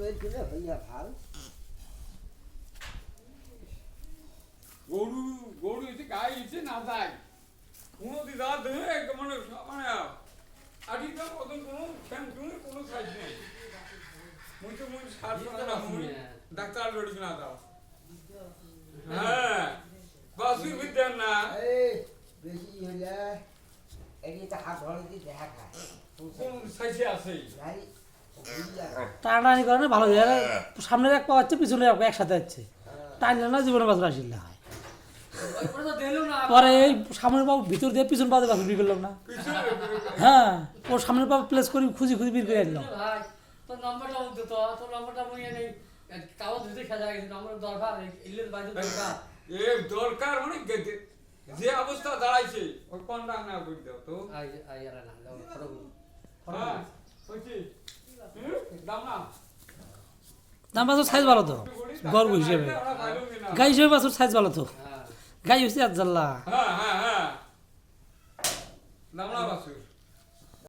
বের করে হইয়া ভালো গরু গরু গায়ে এসে না যায়। কোনো দিদা দেহে মানে মানে আদিটা কত কোনো ফ্যান কোনো কোনো সাইজ নেই। মুই তো মুই সার করে না। ডাক্তার লড়ি না দাও হ্যাঁ বাসুর বিদ্যান না। বেশি হইলে এটি তো হাত ধরে দেখা খায়। কোন সাইজে আছে? হইয়া টানাটানি করে না ভালো হয়ে গেলে সামনের এক পা হচ্ছে পিছনে এক পা একসাথে হচ্ছে টানলে না জীবনে বাজার আসিল হয় পরে এই সামনের পা ভিতর দিয়ে পিছন পা দিয়ে বাছুর বিয়ে করলাম না। হ্যাঁ ওর সামনের পা প্লেস করি খুঁজি খুঁজি বের করে আনলাম। দরকার ইলের দরকার। এ দরকার মানে যে অবস্থা দাঁড়াইছে ওই কোন ডাক করে দাও তো। আই আই আর দাও ফটো হ্যাঁ হইছে হুম? দাম না দাম বাছুর সাইজ ভালো তো? গর্ব হিসেবে গাই হিসেবে বাছুর সাইজ ভালো তো? গাই হচ্ছে আজ্জাল্লা